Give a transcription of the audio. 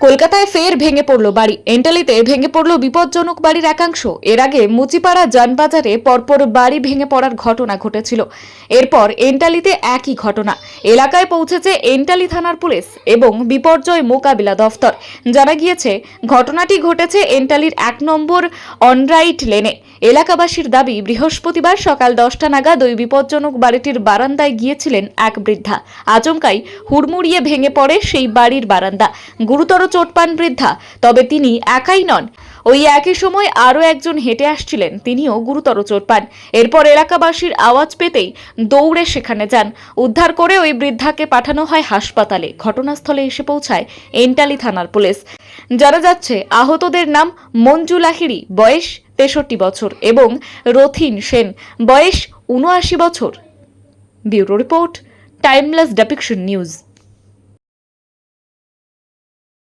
কলকাতায় ফের ভেঙে পড়ল বাড়ি। এন্টালিতে ভেঙে পড়ল বিপজ্জনক বাড়ির একাংশ। এর আগে মুচিপাড়া যানবাজারে পরপর বাড়ি ভেঙে পড়ার ঘটনা ঘটেছিল। এরপর এন্টালিতে একই ঘটনা। এলাকায় পৌঁছেছে এন্টালি থানার পুলিশ এবং বিপর্যয় মোকাবিলা দফতর। জানা গিয়েছে, ঘটনাটি ঘটেছে এন্টালির এক নম্বর অনরাইট লেনে। এলাকাবাসীর দাবি, বৃহস্পতিবার সকাল দশটা নাগাদ ওই বিপজ্জনক বাড়িটির বারান্দায় গিয়েছিলেন এক বৃদ্ধা। আচমকাই হুড়মুড়িয়ে ভেঙে পড়ে সেই বাড়ির বারান্দা। গুরুতর চোট পান বৃদ্ধা, তবে তিনি একাই নন। ওই একই সময় আরও একজন হেঁটে আসছিলেন, তিনিও গুরুতর চোট পান এরপর এলাকাবাসীর আওয়াজ পেতেই দৌড়ে সেখানে যান। উদ্ধার করে ওই বৃদ্ধাকে পাঠানো হয় হাসপাতালে। ঘটনাস্থলে এসে পৌঁছায় এন্টালি থানার পুলিশ। জানা যাচ্ছে, আহতদের নাম মঞ্জু লাহিড়ি, বয়স তেষট্টি বছর, এবং রথিন সেন, বয়স উনআশি বছর। Bureau report, timeless depiction news.